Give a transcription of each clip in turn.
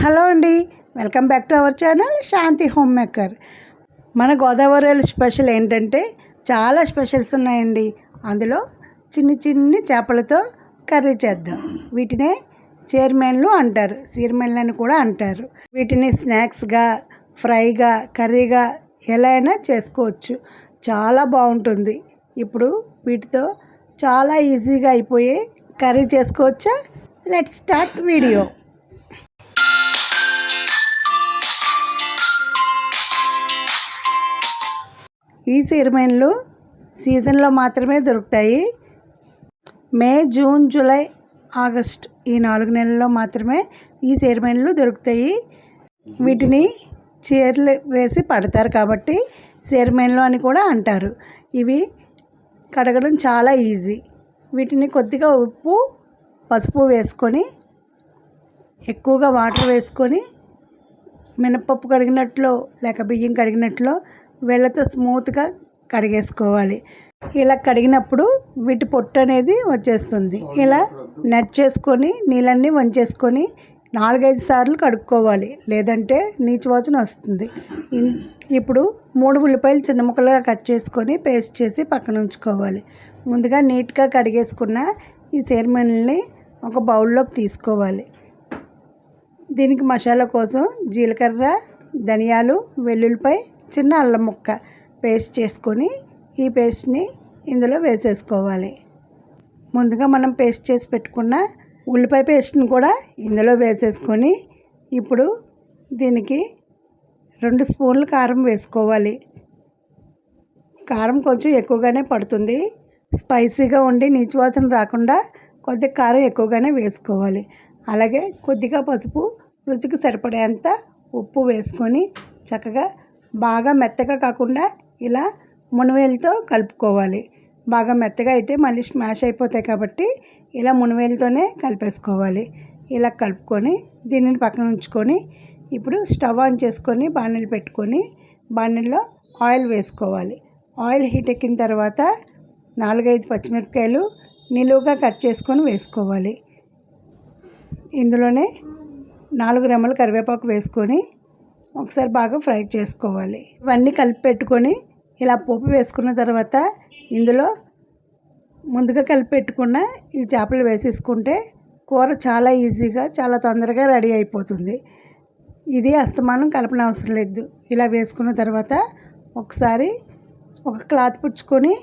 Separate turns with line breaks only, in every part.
Hello అండి. Welcome back to our channel Shanti homemaker. మన గోదావరిలో స్పెషల్ ఏంటంటే చాలా స్పెషల్స్ ఉన్నాయండి. అందులో చిన్ని చిన్ని చేపలతో కర్రీ చేద్దాం. వీటినే చైర్మన్లు అంటారు. చైర్మన్లు అని కూడా అంటారు. వీటిని స్నాక్స్గా ఫ్రైగా కర్రీగా ఎలా అయినా చేసుకోవచ్చు. చాలా బాగుంటుంది. ఇప్పుడు వీటితో చాలా ఈజీగా అయిపోయి కర్రీ చేసుకోవచ్చా? Let start video. ఈ చీరమైన్లు సీజన్లో మాత్రమే దొరుకుతాయి. మే జూన్ జూలై ఆగస్ట్ ఈ నాలుగు నెలల్లో మాత్రమే ఈ చీరమైన్లు దొరుకుతాయి. వీటిని చీరలు వేసి పడతారు కాబట్టి చీరమైన్లు అని కూడా అంటారు. ఇవి కడగడం చాలా ఈజీ. వీటిని కొద్దిగా ఉప్పు పసుపు వేసుకొని ఎక్కువగా వాటర్ వేసుకొని మినపప్పు కడిగినట్లు లేక బియ్యం కడిగినట్లు వెళ్ళతో స్మూత్గా కడిగేసుకోవాలి. ఇలా కడిగినప్పుడు వీటి పొట్టు అనేది వచ్చేస్తుంది. ఇలా నెట్ చేసుకొని నీళ్ళన్నీ వంచేసుకొని నాలుగైదు సార్లు కడుక్కోవాలి. లేదంటే నీచు వాసన వస్తుంది. ఇప్పుడు మూడు ఉల్లిపాయలు చిన్న ముక్కలుగా కట్ చేసుకొని పేస్ట్ చేసి పక్కన ఉంచుకోవాలి. ముందుగా నీట్గా కడిగేసుకున్న ఈ సేర్మణిని ఒక బౌల్లోకి తీసుకోవాలి. దీనికి మసాలా కోసం జీలకర్ర ధనియాలు వెల్లుల్లిపాయ చిన్న అల్లం ముక్క పేస్ట్ చేసుకొని ఈ పేస్ట్ని ఇందులో వేసేసుకోవాలి. ముందుగా మనం పేస్ట్ చేసి పెట్టుకున్న ఉల్లిపాయ పేస్ట్ని కూడా ఇందులో వేసేసుకొని ఇప్పుడు దీనికి రెండు స్పూన్లు కారం వేసుకోవాలి. కారం కొంచెం ఎక్కువగానే పడుతుంది. స్పైసీగా ఉండి నీచువాసన రాకుండా కొద్దిగా కారం ఎక్కువగానే వేసుకోవాలి. అలాగే కొద్దిగా పసుపు రుచికి సరిపడేంత ఉప్పు వేసుకొని చక్కగా బాగా మెత్తగా కాకుండా ఇలా మునివేలతో కలుపుకోవాలి. బాగా మెత్తగా అయితే మళ్ళీ స్మాష్ అయిపోతాయి కాబట్టి ఇలా మునివేలతోనే కలిపేసుకోవాలి. ఇలా కలుపుకొని దీనిని పక్కన ఉంచుకొని ఇప్పుడు స్టవ్ ఆన్ చేసుకొని బాణీలు పెట్టుకొని బాణీల్లో ఆయిల్ వేసుకోవాలి. ఆయిల్ హీట్ ఎక్కిన తర్వాత నాలుగైదు పచ్చిమిరపకాయలు నిలువుగా కట్ చేసుకొని వేసుకోవాలి. ఇందులోనే నాలుగు రెమ్మలు కరివేపాకు వేసుకొని ఒకసారి బాగా ఫ్రై చేసుకోవాలి. ఇవన్నీ కలిపి పెట్టుకొని ఇలా పోపు వేసుకున్న తర్వాత ఇందులో ముందుగా కలిపి పెట్టుకున్న ఈ చేపలు వేసేసుకుంటే కూర చాలా ఈజీగా చాలా తొందరగా రెడీ అయిపోతుంది. ఇది అస్తమానం కలపన అవసరం లేదు. ఇలా వేసుకున్న తర్వాత ఒకసారి ఒక క్లాత్ పుచ్చుకొని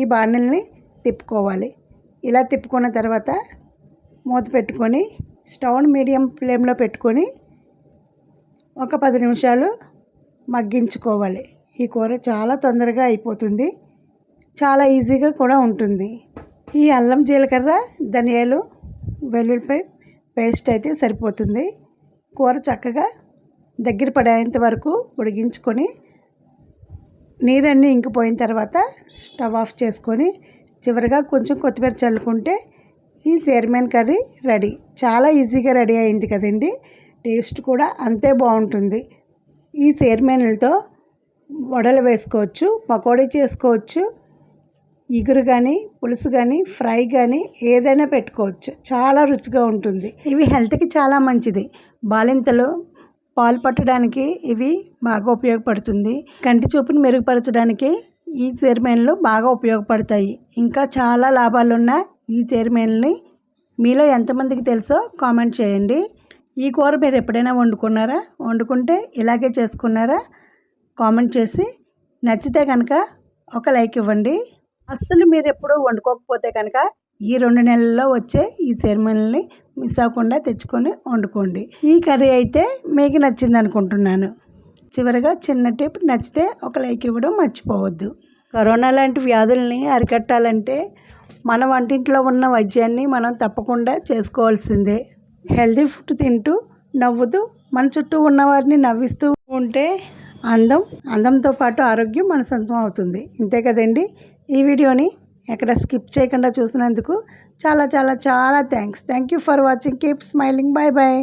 ఈ బాణల్ని తిప్పుకోవాలి. ఇలా తిప్పుకున్న తర్వాత మూత పెట్టుకొని స్టవ్ మీడియం ఫ్లేమ్లో పెట్టుకొని ఒక పది నిమిషాలు మగ్గించుకోవాలి. ఈ కూర చాలా తొందరగా అయిపోతుంది. చాలా ఈజీగా కూడా ఉంటుంది. ఈ అల్లం జీలకర్ర ధనియాలు వెల్లుల్లిపై పేస్ట్ అయితే సరిపోతుంది. కూర చక్కగా దగ్గర పడేంత వరకు ఉడిగించుకొని నీరన్నీ ఇంకిపోయిన తర్వాత స్టవ్ ఆఫ్ చేసుకొని చివరిగా కొంచెం కొత్తిమీర చల్లుకుంటే ఈ చైర్మన్ కర్రీ రెడీ. చాలా ఈజీగా రెడీ అయింది కదండి. టేస్ట్ కూడా అంతే బాగుంటుంది. ఈ సేర్మేనలతో వడలు వేసుకోవచ్చు పకోడీ చేసుకోవచ్చు ఇగురు కానీ పులుసు కానీ ఫ్రై కానీ ఏదైనా పెట్టుకోవచ్చు. చాలా రుచిగా ఉంటుంది. ఇవి హెల్త్కి చాలా మంచిది. బాలింతలు పాలు పట్టడానికి ఇవి బాగా ఉపయోగపడుతుంది. కంటి చూపును మెరుగుపరచడానికి ఈ చైర్మన్లు బాగా ఉపయోగపడతాయి. ఇంకా చాలా లాభాలున్న ఈ చైర్మన్ని మీలో ఎంతమందికి తెలుసో కామెంట్ చేయండి. ఈ కూర మీరు ఎప్పుడైనా వండుకున్నారా? వండుకుంటే ఇలాగే చేసుకున్నారా? కామెంట్ చేసి నచ్చితే కనుక ఒక లైక్ ఇవ్వండి. అస్సలు మీరు ఎప్పుడు వండుకోకపోతే కనుక ఈ రెండు నెలల్లో వచ్చే ఈ సెరమనీని మిస్ అవ్వకుండా తెచ్చుకొని వండుకోండి. ఈ కర్రీ అయితే మీకు నచ్చింది అనుకుంటున్నాను. చివరిగా చిన్న టిప్ నచ్చితే ఒక లైక్ ఇవ్వడం మర్చిపోవద్దు. కరోనా లాంటి వ్యాధుల్ని అరికట్టాలంటే మన వంటింట్లో ఉన్న వైద్యాన్ని మనం తప్పకుండా చేసుకోవాల్సిందే. హెల్తీ ఫుడ్ తింటూ నవ్వుతూ మన చుట్టూ ఉన్నవారిని నవ్విస్తూ ఉంటే అందం అందంతో పాటు ఆరోగ్యం మన సొంతం అవుతుంది. ఇంతే కదండి? ఈ వీడియోని ఎక్కడ స్కిప్ చేయకుండా చూసినందుకు చాలా చాలా చాలా thanks. Thank you for watching. Keep smiling. Bye bye